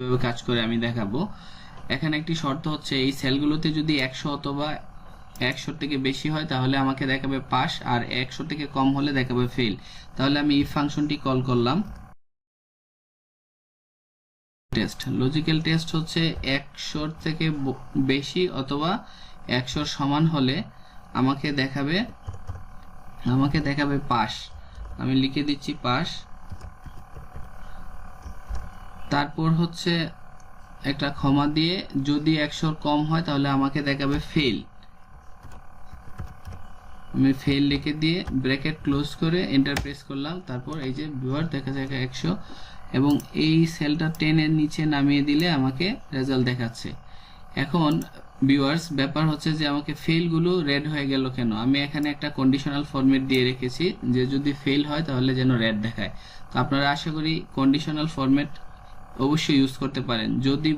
কীভাবে কাজ করে আমি দেখাবো। এখানে একটি শর্ত হচ্ছে, এই সেলগুলোতে যদি একশো অথবা একশো থেকে বেশি হয়, তাহলে আমাকে দেখাবে পাস আর একশো থেকে কম হলে দেখাবে ফেল তাহলে আমি এই ফাংশনটি কল করলাম। টেস্ট লজিক্যাল টেস্ট হচ্ছে একশোর থেকে বেশি অথবা একশোর সমান হলে আমাকে দেখাবে আমাকে দেখাবে পাস আমি লিখে দিচ্ছি পাস তারপর হচ্ছে একটা ক্ষমা দিয়ে যদি একশোর কম হয় তাহলে আমাকে দেখাবে ফেল আমি ফেল লিখে দিয়ে ব্র্যাকেট ক্লোজ করে এন্টার প্রেস করলাম। তারপর এই যে ভিউয়ার দেখা যায় একশো। এবং এই সেলটা টেনের নিচে নামিয়ে দিলে আমাকে রেজাল্ট দেখাচ্ছে। এখন ভিউয়ার্স ব্যাপার হচ্ছে যে আমাকে ফেলগুলো রেড হয়ে গেল কেন? আমি এখানে একটা কন্ডিশনাল ফরম্যাট দিয়ে রেখেছি যে যদি ফেল হয় তাহলে যেন রেড দেখায়। তো আপনারা আশা করি কন্ডিশনাল ফরম্যাট অবশ্যই ইউজ করতে পারেন। যদি